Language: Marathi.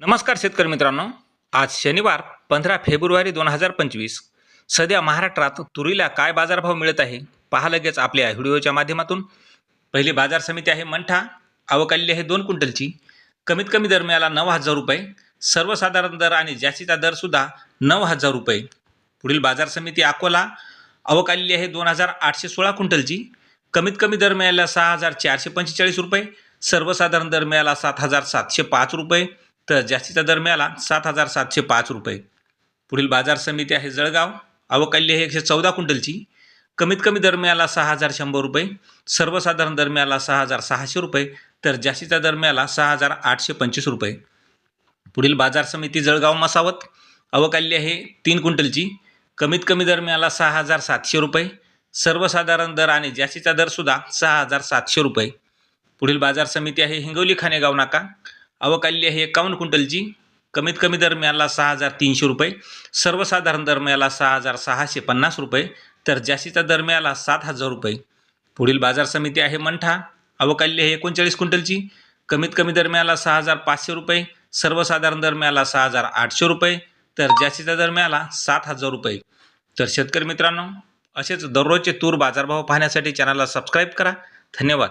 नमस्कार शेतकरी मित्रांनो. आज शनिवार पंधरा फेब्रुवारी दोन हजार पंचवीस. सध्या महाराष्ट्रात तुरीला काय बाजारभाव मिळत आहे? पहा लगेच आपल्या व्हिडिओच्या माध्यमातून. पहिली बाजार समिती आहे मंठा. अवकाली आहे दोन क्विंटलची. कमीत कमी दर मिळाला नऊ हजार रुपये. सर्वसाधारण दर आणि जास्तीचा दरसुद्धा नऊ हजार रुपये. पुढील बाजार समिती अकोला. अवकाली आहे दोन हजार आठशे सोळा क्विंटलची. कमीत कमी दर मिळाला सहा हजार चारशे पंचेचाळीस रुपये. सर्वसाधारण दर मिळाला सात हजार सातशे पाच रुपये. तर जास्तीचा दर मिळाला सात हजार सातशे पाच रुपये. पुढील बाजार समिती आहे जळगाव. अवकाल्य हे एकशे चौदा क्विंटलची. कमीत कमी दर मिळाला सहा हजार शंभर रुपये. सर्वसाधारण दर मिळाला सहा हजार सहाशे रुपये. तर जास्तीचा दर मिळाला सहा हजार आठशे पंचवीस रुपये. पुढील बाजार समिती जळगाव मसावत. अवकाल्य हे तीन क्विंटलची. कमीत कमी दर मिळाला सहा हजार सातशे रुपये. सर्वसाधारण दर आणि जास्तीचा दरसुद्धा सहा हजार सातशे रुपये. पुढील बाजार समिती आहे हिंगोली खानेगाव नाका. अवकाल्य हे एकावन्न क्विंटलची. कमीत कमी दर मिळाला सहा हजार तीनशे रुपये. सर्वसाधारण दर मिळाला सहा हजार सहाशे पन्नास रुपये. तर जास्तीचा दर मिळाला सात हजार रुपये. पुढील बाजार समिती आहे मंठा. अवकाल्य हे एकोणचाळीस क्विंटलची. कमीत कमी दर मिळाला सहा हजार पाचशे रुपये. सर्वसाधारण दर मिळाला सहा हजार आठशे रुपये. तर जास्तीचा दर मिळाला सात हजार रुपये. तर शेतकरी मित्रांनो असेच दररोजचे तूर बाजारभाव पाहण्यासाठी चॅनलला सबस्क्राईब करा. धन्यवाद.